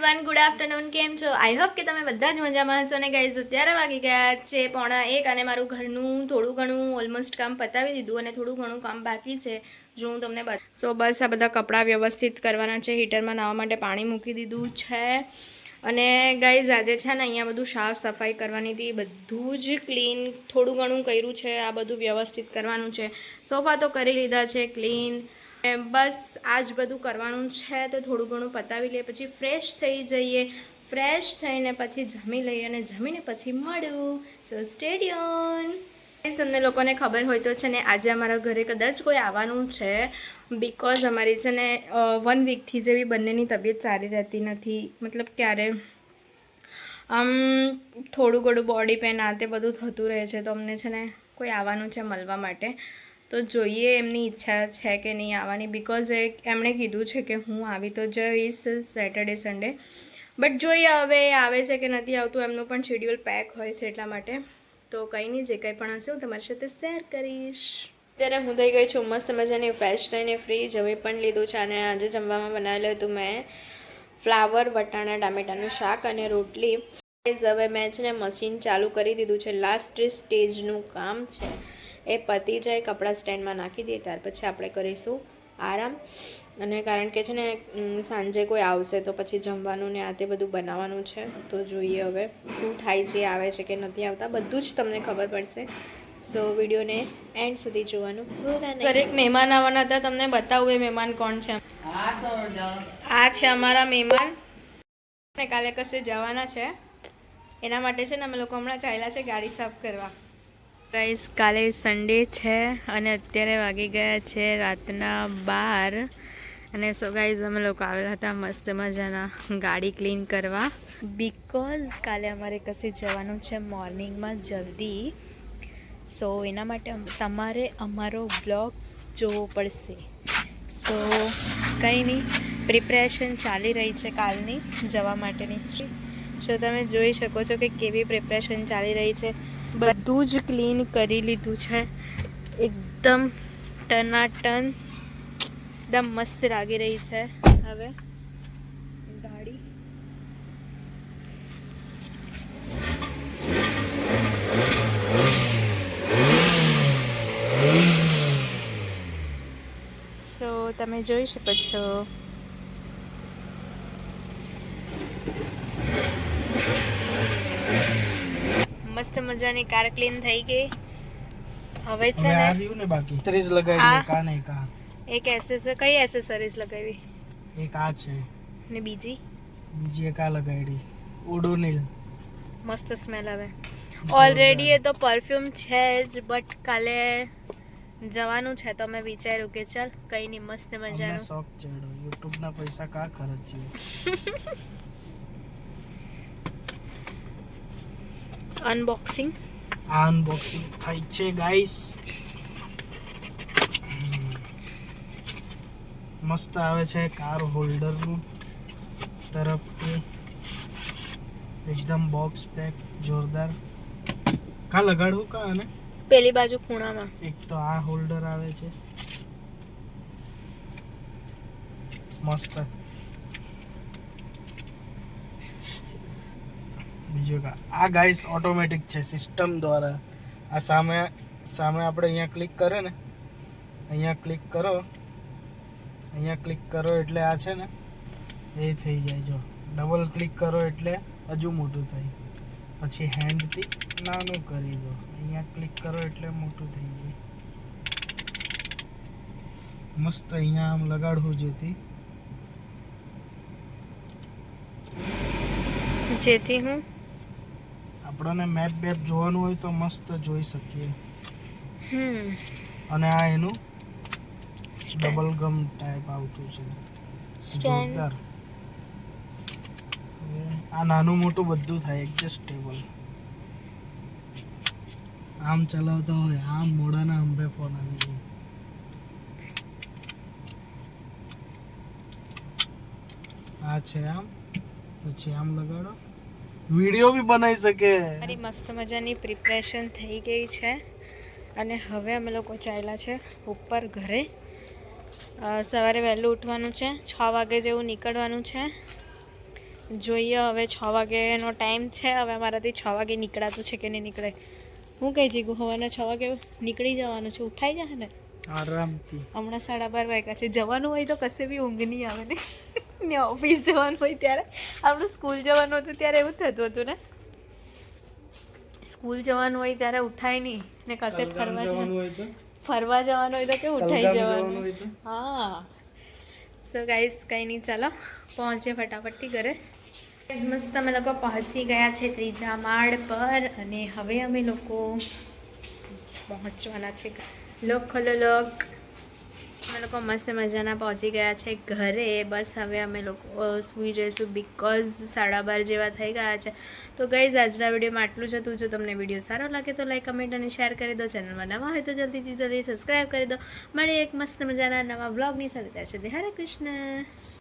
One good afternoon કેમ છો? I hope કે તમે બધા જ મજામાં હશો ને ગાઈઝ અત્યારે વાગી ગયા છે પોણા એક અને મારું ઘરનું થોડું ઘણું ઓલમોસ્ટ કામ પતાવી દીધું અને થોડું ઘણું કામ બાકી છે, જો હું તમને સો બસ આ બધા કપડાં વ્યવસ્થિત કરવાના છે હીટરમાં નાહવા માટે પાણી મૂકી દીધું છે. અને ગાઈઝ આજે છે ને અહીંયા બધું સાફ સફાઈ કરવાની હતી, બધું જ ક્લીન થોડું ઘણું કર્યું છે, આ બધું વ્યવસ્થિત કરવાનું છે. સોફા તો કરી લીધા છે ક્લીન બસ આ જ બધું કરવાનું છે તો થોડું ઘણું પતાવી લઈએ, પછી ફ્રેશ થઈ જઈએ. ફ્રેશ થઈને પછી જમી લઈએ અને જમીને પછી મળું. સો સ્ટેડિયમ તમને લોકોને ખબર હોય તો છે ને, આજે અમારા ઘરે કદાચ કોઈ આવવાનું છે બિકોઝ અમારી છે ને વન વીકથી જેવી બંનેની તબિયત સારી રહેતી નથી. મતલબ ક્યારે આમ થોડું ઘણું બોડી પેન આ તે બધું થતું રહે છે, તો અમને છે ને કોઈ આવવાનું છે મળવા માટે. તો જોઈએ એમની ઈચ્છા છે કે નહીં આવવાની બિકોઝ એમણે કીધું છે કે હું આવી તો જઈશ સેટરડે સન્ડે બટ જોઈએ હવે આવે છે કે નથી આવતું, એમનું પણ શેડ્યુલ પેક હોય છે એટલા માટે. તો કંઈ નહીં, જે કંઈ પણ હશે હું તમારી સાથે શેર કરીશ. અત્યારે હું થઈ ગઈ છું મસ્ત મજાની ફ્રેશ થઈને ફ્રી જમી પણ લીધું છે અને આજે જમવામાં બનાવેલું હતું મેં ફ્લાવર વટાણા, ટામેટાનું શાક અને રોટલી. હવે મેં છે ને મશીન ચાલુ કરી દીધું છે. લાસ્ટ સ્ટેજનું કામ છે. એ પતી જાય કપડાં સ્ટેન્ડમાં નાખી દઈએ ત્યાર પછી આપણે કરીશું આરામ. અને કારણ કે છે ને સાંજે કોઈ આવશે તો પછી જમવાનું ને આ તે બધું બનાવવાનું છે. તો જોઈએ હવે શું થાય છે આવે છે કે નથી આવતા. બધું જ તમને ખબર પડશે. સો વિડીયોને એન્ડ સુધી જોવાનું દરેક મહેમાન આવવાના હતા તમને બતાવું એ મહેમાન કોણ છે? આ છે અમારા મહેમાન. કાલે કશે જવાના છે. એના માટે છે ને અમે લોકો હમણાં ચાલ્યા છે ગાડી સાફ કરવા. ગાઈસ કાલે સન્ડે છે અને અત્યારે વાગી ગયા છે રાતના બાર. અને સો ગાઈઝ અમે લોકો આવેલા હતા મસ્ત મજાના ગાડી ક્લીન કરવા. બિકોઝ કાલે અમારે કશે જવાનું છે મોર્નિંગમાં જલ્દી સો એના માટે તમારે અમારો બ્લોગ જોવો પડશે. સો કંઈ નહીં પ્રિપરેશન ચાલી રહી છે કાલની જવા માટેની. સો તમે જોઈ શકો છો કે કેવી પ્રિપરેશન ચાલી રહી છે. બધું જ ક્લીન કરી લીધું છે. એકદમ ટનાટન, એકદમ મસ્ત લાગી રહી છે હવે. ગાડી. સો તમે જોઈ શકો છો. મસ્ત મજાની કાર ક્લીન થઈ ગઈ. હવે છે ને આવ્યું ને બાકી. સરીસ લગાવી આ? એક આ. ને એક એસેસરી કઈ એસેસરીઝ લગાવી? એક આ છે. ને બીજી? બીજી એક આ લગાડી. ઓડોનિલ મસ્ત સ્મેલ આવે. ઓલરેડી એ તો પરફ્યુમ છે જ બટ કાલે જવાનું છે તો મેં વિચાર્યું કે ચાલ કઈ નહીં મસ્ત મજાનું. શોખ ચડો યુટ્યુબ ના પૈસા કા ખર્ચીએ અનબોક્સિંગ અનબોક્સિંગ થાય છે ગાઈસ મસ્ત આવે છે કાર હોલ્ડરનું. તરફથી એકદમ બોક્સ પેક જોરદાર. કા લગાડવું કા અને પેલી બાજુ ખૂણામાં. એક તો આ હોલ્ડર આવે છે. મસ્ત. બીજું કા આ ગાઈસ ઓટોમેટિક છે સિસ્ટમ દ્વારા આ સામે સામે આપણે અહીંયા ક્લિક કરે ને અહીંયા ક્લિક કરો અહીંયા ક્લિક કરો એટલે આ છે ને એ થઈ જાય, જો. ડબલ ક્લિક કરો એટલે હજુ મોટું થાય. પછી હેન્ડથી નાનું કરી દો. અહીંયા ક્લિક કરો એટલે મોટું થઈ જાય. મસ્ત અહીંયા આમ લગાડવું જેથી. જેથી હું આપણને મેપ બેપ જોવાનું હોય તો મસ્ત જોઈ શકીએ. અને આ એનું ડબલ ગમ ટાઈપ આવતું છે. જોરદાર. આ નાનું મોટું બધું થાય એડજસ્ટેબલ આમ ચલાવતો હોય આમ મોડાના અંબે ફોન આવી જાય. આ છે આમ પછી આમ લગાડો. વીડિયો બી બનાવી શકે. મારી મસ્ત મજાની પ્રિપરેશન થઈ ગઈ છે. અને હવે અમે લોકો ચાલ્યા છે ઉપર ઘરે. સવારે વહેલું ઉઠવાનું છે. છ વાગે જેવું નીકળવાનું છે. જોઈએ હવે છ વાગેનો ટાઈમ છે. હવે અમારાથી છ વાગે નીકળાતું છે કે નહીં નીકળે. હું કહી જીગું હવાના છ વાગે નીકળી જવાનું છે. ઉઠાઈ જશે ને? આરામથી. હમણાં સાડા બાર વાગ્યા છે. જવાનું હોય તો કશે બી ઊંઘ નહીં આવે ને. ને ઓફિસ જવાનું હોય ત્યારે. આપણું સ્કૂલ જવાનું હતું ત્યારે એવું થતું હતું ને? સ્કૂલ જવાનું હોય ત્યારે ઉઠાય નહીં ને કશે ફરવા જવાનું. હોય ફરવા જવાનું હોય તો કે ઉઠાઈ જવાનું? હા. સો ગાઈસ કંઈ નહીં ચાલો. પહોંચે ફટાફટથી ઘરે. મસ્ત અમે લોકો પહોંચી ગયા છે ત્રીજા માળ પર અને હવે અમે લોકો પહોંચવાના છે. લોક ખોલો લોક લોકો મસ્ત મજાના પહોંચી ગયા છે ઘરે. બસ હવે અમે લોકો સૂઈ જઈશું બિકોઝ સાડા બાર જેવા થઈ ગયા છે. તો ગઈઝ આજના વિડીયોમાં આટલું જ હતું. જો તમને વીડિયો સારો લાગે તો લાઈક કમેન્ટ અને શેર કરી દો. ચેનલમાં નવા હોય તો જલ્દીથી જલ્દી સબસ્ક્રાઈબ કરી દો. મળીએ એક મસ્ત મજાના નવા બ્લોગની સાથે. ત્યાં સુધી હરે કૃષ્ણ.